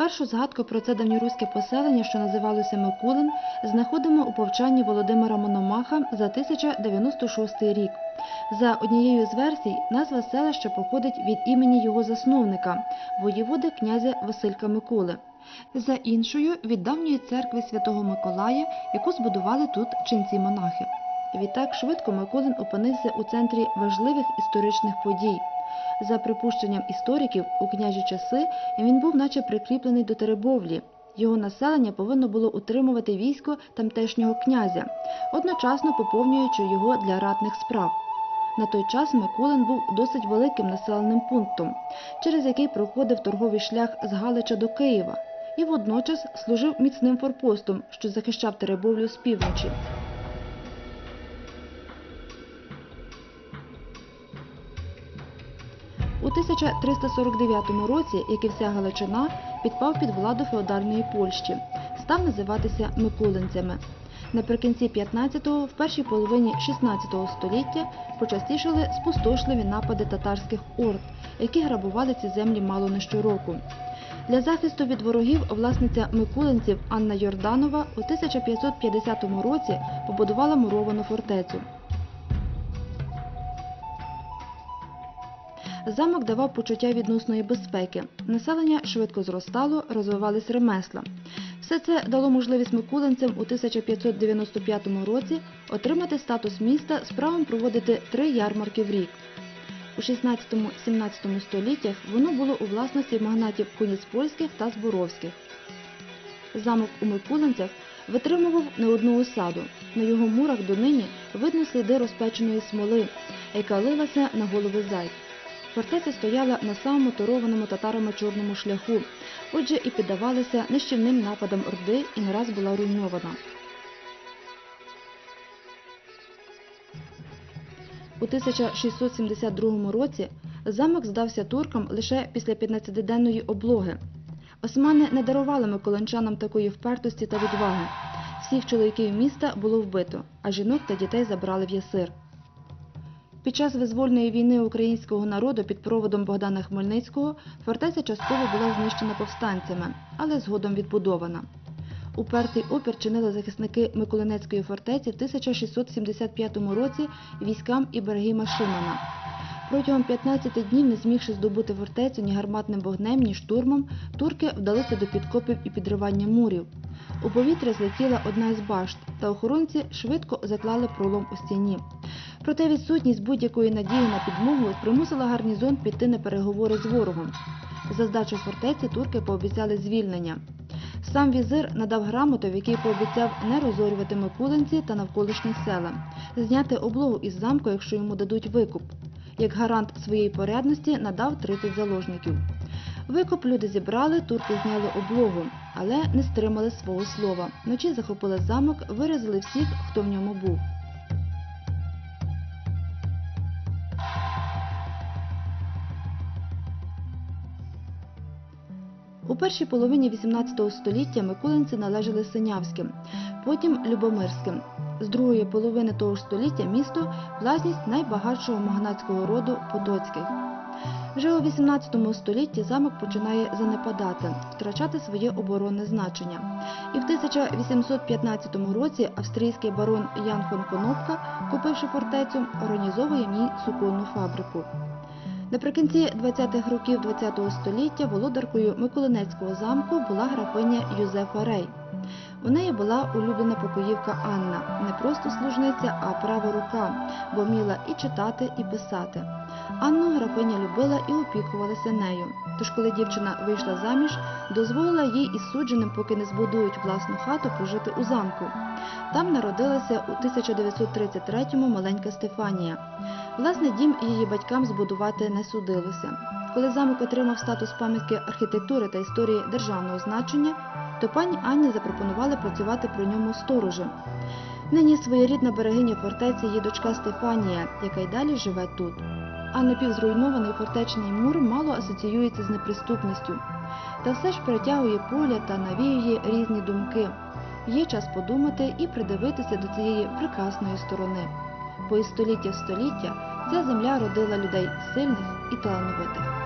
Першу згадку про це давньоруське поселення, що називалося Микулин, знаходимо у повчанні Володимира Мономаха за 1096 рік. За однією з версій, назва селища походить від імені його засновника, воєводи князя Василька Миколи. За іншою від давньої церкви святого Миколая, яку збудували тут ченці-монахи. Відтак швидко Миколин опинився у центрі важливих історичних подій. За припущенням істориків, у княжі часи він був наче прикріплений до Теребовлі. Його населення повинно було утримувати військо тамтешнього князя, одночасно поповнюючи його для ратних справ. На той час Микулин був досить великим населеним пунктом, через який проходив торговий шлях з Галича до Києва, і водночас служив міцним форпостом, що захищав Теребовлю з півночі. 1349 році, як і вся Галичина, підпав під владу феодальної Польщі, став називатися Микулинцями. Наприкінці 15-го, в першій половині 16 століття почастішали спустошливі напади татарських орд, які грабували ці землі мало не щороку. Для захисту від ворогів власниця Микулинців Анна Йорданова у 1550 році побудувала муровану фортецю. Замок давав почуття відносної безпеки. Населення швидко зростало, розвивались ремесла. Все це дало можливість микулинцям у 1595 році отримати статус міста з правом проводити три ярмарки в рік. У 16-17 століттях воно було у власності магнатів Куніцпольських та Зборовських. Замок у Микулинцях витримував не одну осаду. На його мурах донині видно сліди розпеченої смоли, яка лилася на голови зайць. Фортеця стояла на самому торованому татарами чорному шляху, отже і піддавалася нищівним нападам Орди і не раз була руйнована. У 1672 році замок здався туркам лише після 15-денної облоги. Османи не дарували миколинчанам такої впертості та відваги. Всіх чоловіків міста було вбито, а жінок та дітей забрали в ясир. Під час визвольної війни українського народу під проводом Богдана Хмельницького фортеця частково була знищена повстанцями, але згодом відбудована. Упертий опір чинили захисники Миколинецької фортеці в 1675 році військам Ібрагіма Шимана. Протягом 15 днів, не змігши здобути фортецю ні гарматним вогнем, ні штурмом, турки вдалися до підкопів і підривання мурів. У повітря злетіла одна із башт, та охоронці швидко заклали пролом у стіні. Проте відсутність будь-якої надії на підмогу примусила гарнізон піти на переговори з ворогом. За здачу фортеці турки пообіцяли звільнення. Сам візир надав грамоту, в якій пообіцяв не розорювати Микулинці та навколишні села, зняти облогу із замку, якщо йому дадуть викуп. Як гарант своєї порядності надав 30 заложників. Викуп люди зібрали, турки зняли облогу, але не стримали свого слова. Вночі захопили замок, виразили всіх, хто в ньому був. Першій половині XVIII століття микулинці належали Синявським, потім Любомирським. З другої половини того ж століття місто власність найбагатшого магнатського роду Потоцьких. Вже у XVIII столітті замок починає занепадати, втрачати своє оборонне значення. І в 1815 році австрійський барон Ян фон Конопка, купивши фортецю, організовує в ній суконну фабрику. Наприкінці 20-х років ХХ століття володаркою Миколинецького замку була графиня Юзефа Рей. У неї була улюблена покоївка Анна, не просто служниця, а права рука, бо вміла і читати, і писати. Анну графиня любила і опікувалася нею. Тож, коли дівчина вийшла заміж, дозволила їй із судженим, поки не збудують власну хату, пожити у замку. Там народилася у 1933-му маленька Стефанія. Власне, дім її батькам збудувати не судилося. Коли замок отримав статус пам'ятки архітектури та історії державного значення, то пані Анні запропонували працювати при ньому сторожем. Нині своєрідна берегиня фортеці її дочка Стефанія, яка й далі живе тут. А напівзруйнований фортечний мур мало асоціюється з неприступністю. Та все ж притягує погляд та навіює різні думки. Є час подумати і придивитися до цієї прекрасної сторони. Бо із століття в століття ця земля родила людей сильних і талановитих.